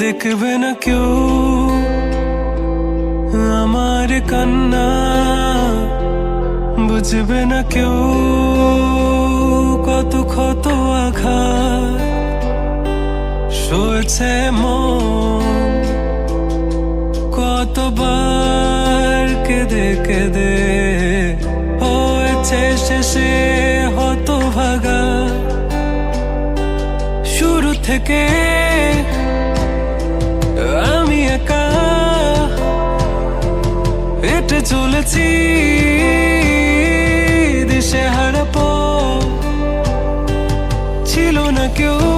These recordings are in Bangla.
দেখবে না কেউ আমার কান্না বুঝবে না কেউ কত ক্ষত আঘাত সয়েছে মন কতবার কেঁদে কেঁদে হয়েছে শেষে হত ভাগা শুরু থেকে একা। হেঁটে চলেছি দিশে হারাপ ছিল না কেউ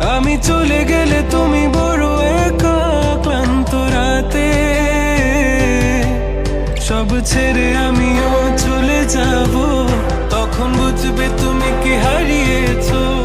আমি চলে গেলে তুমি বড় একা, ক্লান্ত রাতে। সব ছেড়ে আমিও চলে যাব। তখন বুঝবে তুমি কি হারিয়েছো।